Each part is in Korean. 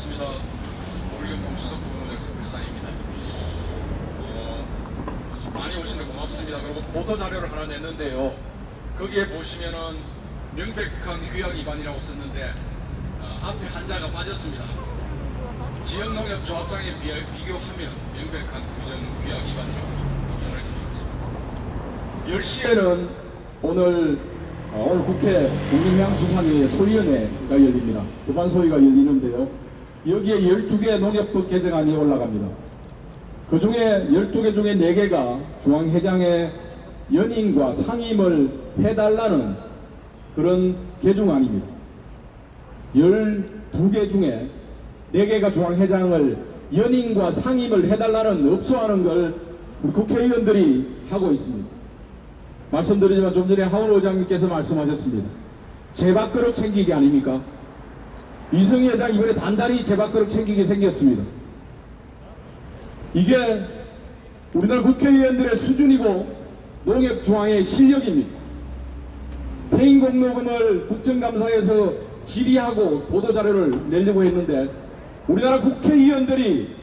어, 반갑습니다. 올경공 수석부문 엑스프레사입니다. 어, 많이 오시는데 고맙습니다. 그리고 보도 자료를 하나 냈는데요. 거기에 보시면은 명백한 규약 위반이라고 썼는데 어, 앞에 한자가 빠졌습니다. 지역농협 조합장에 비, 비교하면 명백한 규정 규약 위반이라고 주장을 했으면 좋겠습니다. 10시에는 오늘 어, 오늘 국회 국민향수상의 소위원회가 열립니다. 부반 소위가 열리는데요. 여기에 12개 농협법 개정안이 올라갑니다. 그 중에 12개 중에 4개가 중앙회장의 연임과 상임을 해달라는 그런 개정안입니다. 12개 중에 4개가 중앙회장을 연임과 상임을 해달라는 업소하는 걸 우리 국회의원들이 하고 있습니다. 말씀드리지만 좀 전에 하원 의장님께서 말씀하셨습니다. 제 밥그릇 챙기기 아닙니까? 이승희 회장 이번에 단단히 제 밥그릇 챙기게 생겼습니다. 이게 우리나라 국회의원들의 수준이고 농협중앙의 실력입니다. 퇴임 공로금을 국정감사에서 질의하고 보도자료를 내려고 했는데 우리나라 국회의원들이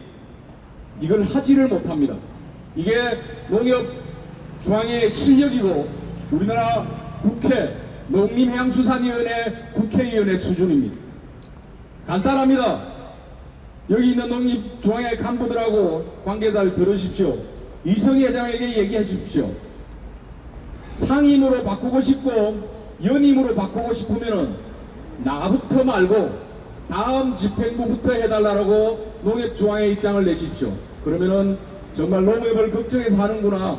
이걸 하지를 못합니다. 이게 농협 중앙의 실력이고 우리나라 국회 농림해양수산위원회 국회의원의 수준입니다. 간단합니다. 여기 있는 농립중앙회 간부들하고 관계자들 들으십시오. 이성희 회장에게 얘기해 주십시오. 상임으로 바꾸고 싶고 연임으로 바꾸고 싶으면은 나부터 말고 다음 집행부부터 해달라고 농협중앙회 입장을 내십시오. 그러면은 정말 농협을 걱정해서 하는구나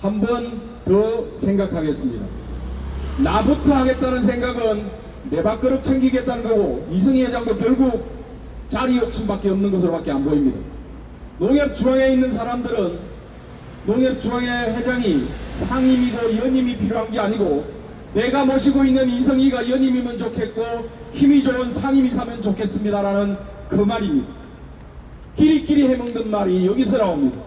한 번 더 생각하겠습니다. 나부터 하겠다는 생각은 내 밥그릇 챙기겠다는 거고 이승희 회장도 결국 자리 욕심밖에 없는 것으로밖에 안 보입니다. 농협 중앙에 있는 사람들은 농협 중앙회 회장이 상임이고 연임이 필요한 게 아니고 내가 모시고 있는 이승희가 연임이면 좋겠고 힘이 좋은 상임이 사면 좋겠습니다라는 그 말입니다. 끼리끼리 해먹는 말이 여기서 나옵니다.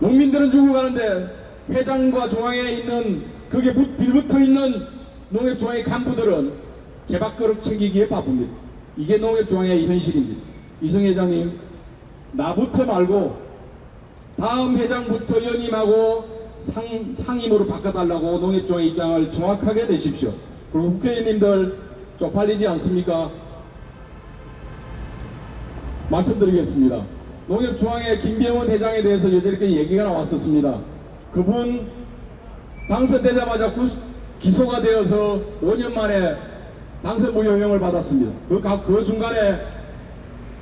농민들은 죽어가는데 회장과 중앙에 있는 그게 묻- 빌붙어 있는 농협중앙의 간부들은 제밥그릇 챙기기에 바쁩니다. 이게 농협중앙의 현실입니다. 이승 회장님 나부터 말고 다음 회장부터 연임하고 상, 상임으로 바꿔달라고 농협중앙의 입장을 정확하게 내십시오. 그리고 국회의원님들 쪽팔리지 않습니까? 말씀드리겠습니다. 농협중앙회 김병원 회장에 대해서 여전히 얘기가 나왔었습니다. 그분 당선되자마자 구- 기소가 되어서 5년 만에 당선 무효형을 받았습니다. 그, 가- 그 중간에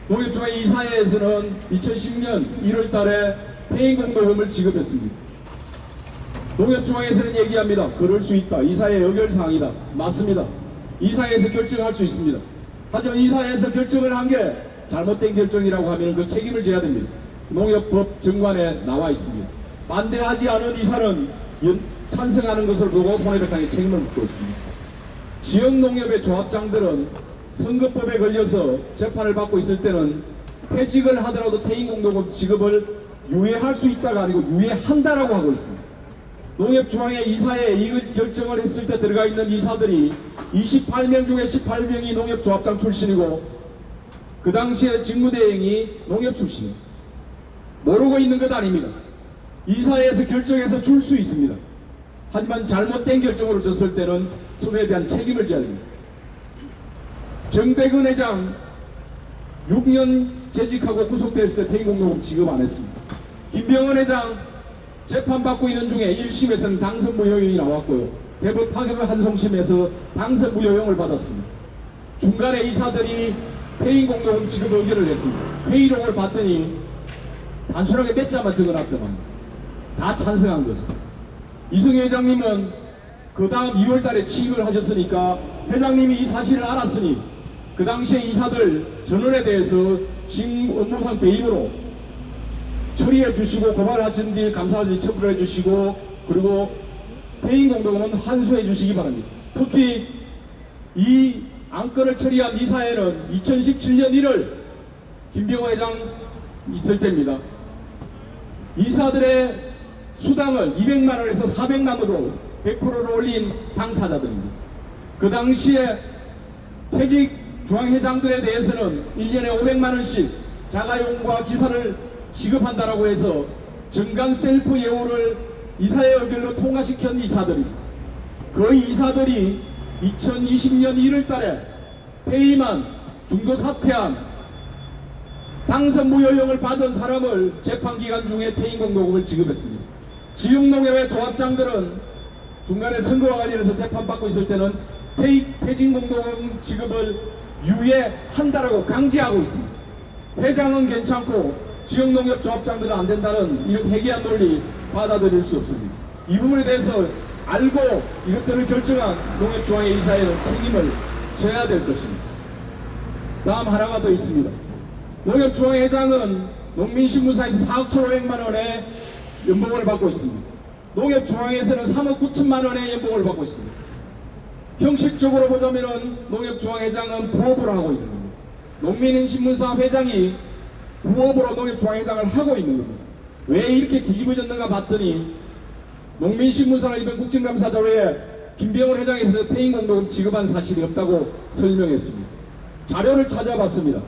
농협중앙회 이사회에서는 2010년 1월 달에 폐인공로금을 지급했습니다. 농협중앙에서는 얘기합니다. 그럴 수 있다. 이사회 의결사항이다. 맞습니다. 이사회에서 결정할 수 있습니다. 하지만 이사회에서 결정을 한 게 잘못된 결정이라고 하면 그 책임을 져야 됩니다. 농협법 정관에 나와 있습니다. 반대하지 않은 이사는 연- 찬성하는 것을 보고 손해배상의 책임을 묻고 있습니다. 지역 농협의 조합장들은 선거법에 걸려서 재판을 받고 있을 때는 퇴직을 하더라도 퇴임공로금 지급을 유예할 수 있다가 아니고 유예한다라고 하고 있습니다. 농협중앙회 이사에 이 결정을 했을 때 들어가 있는 이사들이 28명 중에 18명이 농협조합장 출신이고 그 당시에 직무대행이 농협 출신입니다. 모르고 있는 것 아닙니다. 이사회에서 결정해서 줄 수 있습니다. 하지만 잘못된 결정으로 줬을 때는 손해에 대한 책임을 져야 됩니다. 정백은 회장 6년 재직하고 구속됐을 때 퇴임공로금 지급 안 했습니다. 김병헌 회장 재판받고 있는 중에 1심에서는 당선 무효형이 나왔고요. 대법 파견 한송심에서 당선 무효형을 받았습니다. 중간에 이사들이 퇴임공로금 지급 의결을 했습니다. 회의록을 봤더니 단순하게 몇 자만 적어놨더만 다 찬성한 것을. 이승희 회장님은 그 다음 2월 달에 취임을 하셨으니까 회장님이 이 사실을 알았으니 그 당시에 이사들 전원에 대해서 직 업무상 배임으로 처리해 주시고 고발하신 뒤 감사할 때 처분해 주시고 그리고 퇴임 공동은 환수해 주시기 바랍니다. 특히 이 안건을 처리한 이사회는 2017년 1월 김병호 회장 있을 때입니다. 이사들의 수당을 200만 원에서 400만 원으로 100%를 올린 당사자들입니다. 그 당시에 퇴직 중앙회장들에 대해서는 1년에 500만 원씩 자가용과 기사를 지급한다라고 해서 정관 셀프 예우를 이사회별로 통과시킨 이사들입니다. 그 이사들이 2020년 1월 달에 퇴임한 중도 사퇴한 당선 무효형을 받은 사람을 재판 기간 중에 퇴임 공로금을 지급했습니다. 지역농협의 조합장들은 중간에 선거와 관련해서 재판받고 있을 때는 퇴, 퇴진 공로금 지급을 유예한다라고 강제하고 있습니다. 회장은 괜찮고 지역농협 조합장들은 안 된다는 이런 해괴한 논리 받아들일 수 없습니다. 이 부분에 대해서 알고 이것들을 결정한 농협중앙회 이사회는 책임을 져야 될 것입니다. 다음 하나가 더 있습니다. 농협중앙회장은 농민신문사에서 4억 1,500만 원의 연봉을 받고 있습니다. 농협중앙에서는 3억 9천만 원의 연봉을 받고 있습니다. 형식적으로 보자면은 농협중앙회장은 부업을 하고 있는 겁니다. 농민신문사 회장이 부업으로 농협중앙회장을 하고 있는 겁니다. 왜 이렇게 뒤집어졌는가 봤더니 농민신문사나 이번 국정감사 자료에 김병원 회장에서 퇴임 공로금 지급한 사실이 없다고 설명했습니다. 자료를 찾아봤습니다.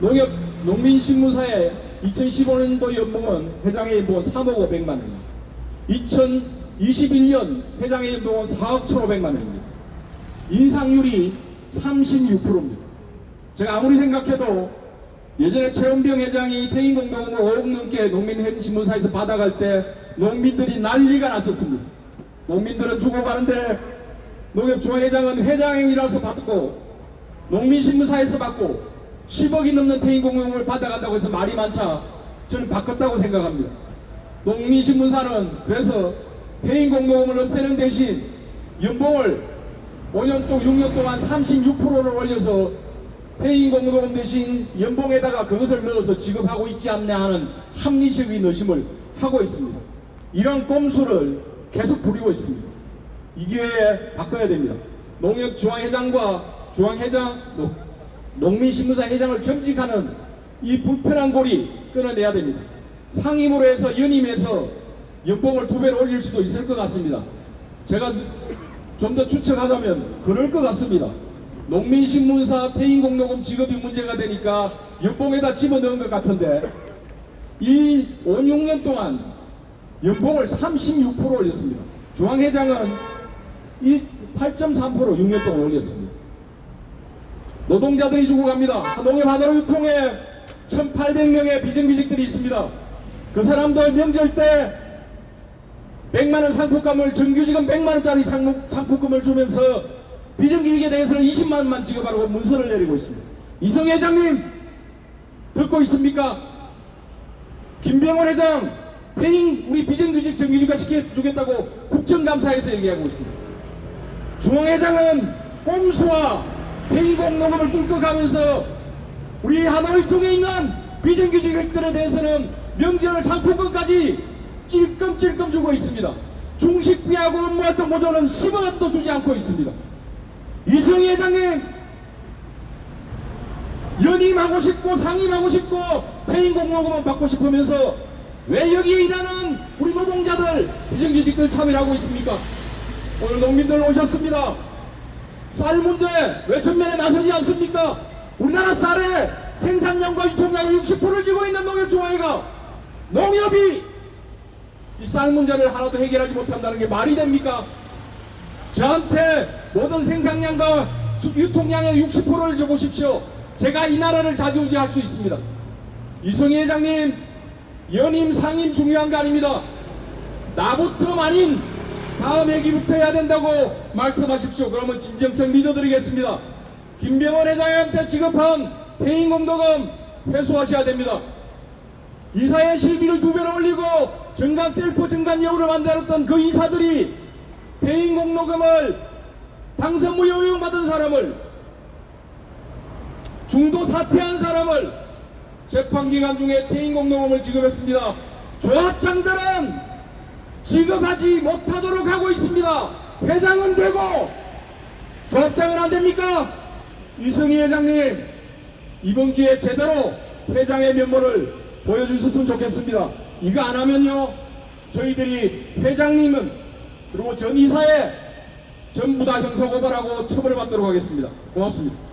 농협 농민신문사의 2015년도 연봉은 회장의 연봉은 3억 500만 원입니다. 2021년 회장의 연봉은 4억 1,500만 원입니다. 인상률이 36%입니다. 제가 아무리 생각해도 예전에 최원병 회장이 공동을 5억 넘게 농민신문사에서 받아갈 때 농민들이 난리가 났었습니다. 농민들은 죽어가는데 농협중앙회장은 회장이라서 받고 농민신문사에서 받고 10억이 넘는 퇴임 공동을 받아간다고 해서 말이 많자 저는 바꿨다고 생각합니다. 농민신문사는 그래서 퇴임 공동을 없애는 대신 연봉을 5년 동 6년 동안 36%를 올려서 퇴임 공로금 대신 연봉에다가 그것을 넣어서 지급하고 있지 않냐 하는 합리적인 의심을 하고 있습니다. 이런 꼼수를 계속 부리고 있습니다. 이 기회에 바꿔야 됩니다. 농협중앙회장과 중앙회장, 농- 농민신문사 회장을 겸직하는 이 불편한 고리 끊어내야 됩니다. 상임으로 해서 연임해서 연봉을 두 배로 올릴 수도 있을 것 같습니다. 제가 좀 더 추측하자면 그럴 것 같습니다. 농민신문사 퇴임 공로금 지급이 문제가 되니까 연봉에다 집어넣은 것 같은데 이 5, 6년 동안 연봉을 36% 올렸습니다. 중앙회장은 8.3% 6년 동안 올렸습니다. 노동자들이 죽어갑니다. 농협 하나로 유통에 1,800명의 비정규직들이 있습니다. 그 사람들 명절 때 100만 원 상품감을 정규직은 100만 원짜리 상품금을 주면서 비정규직에 대해서는 20만 원만 지급하라고 문서를 내리고 있습니다. 이성 회장님 듣고 있습니까? 김병원 회장 퇴임 우리 비정규직 정규직화 시켜주겠다고 국정감사에서 얘기하고 있습니다. 중앙회장은 꼼수와 회의 공로금을 뚫고 가면서 우리 하노이 통에 있는 비정규직들에 대해서는 명절 상품권까지 찔끔찔끔 주고 있습니다. 중식비하고 업무활동 보조는 10원도 주지 않고 있습니다. 이승희 회장님 연임하고 싶고 상임하고 싶고 퇴임 공로금만 받고 싶으면서 왜 여기에 일하는 우리 노동자들 비정규직들 참여하고 있습니까? 오늘 농민들 오셨습니다. 쌀 문제 왜 전면에 나서지 않습니까? 우리나라 쌀의 생산량과 유통량의 60%를 쥐고 있는 농협중앙회가 농협이 이 쌀 문제를 하나도 해결하지 못한다는 게 말이 됩니까? 저한테 모든 생산량과 수- 유통량의 60%를 줘보십시오. 제가 이 나라를 자주우지할 수 있습니다. 이승희 회장님, 연임, 상임 중요한 거 아닙니다. 나부터 아닌 다음 회기부터 해야 된다고 말씀하십시오. 그러면 진정성 믿어드리겠습니다. 김병원 회장한테 지급한 공덕금 회수하셔야 됩니다. 이사의 실비를 두 배로 올리고 정관 셀프 정관 예우를 만들었던 그 이사들이 퇴임 공로금을 당선 무효용 받은 사람을 중도 사퇴한 사람을 재판 기간 중에 퇴임 공로금을 지급했습니다. 조합장들은 지급하지 못하도록 하고 있습니다. 회장은 되고 조합장은 안 됩니까? 이승희 회장님 이번 기회에 제대로 회장의 면모를 보여주셨으면 좋겠습니다. 이거 안 하면요 저희들이 회장님은 그리고 전 이사에 전부 다 형사고발하고 처벌받도록 하겠습니다. 고맙습니다.